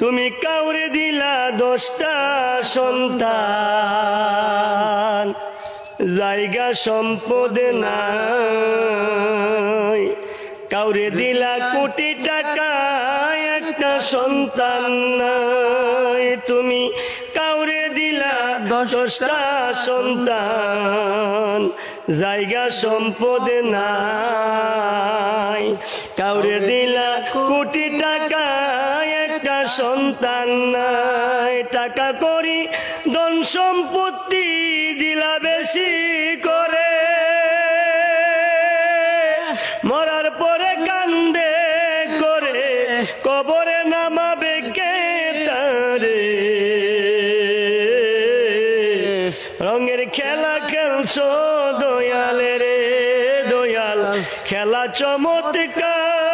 তুমি কাউরে দিলা দশটা সন্তান, জায়গা সম্পদ নাই। কাউরে দিলা কোটি টাকা একটা সন্তান নাই। তুমি কাউরে দিলা দশটা সন্তান, জায়গা সম্পদ নাই। কাউরে দিলা কোটি টাকা সন্তান নাই, টাকা করি, ধন সম্পত্তি দিলা বেশি করে। মরার পরে কান্দে করে, কবরে নামাবে কে তারে? রঙের খেলা খেলছো দয়ালে রে, দয়াল, খেলা চমৎকার।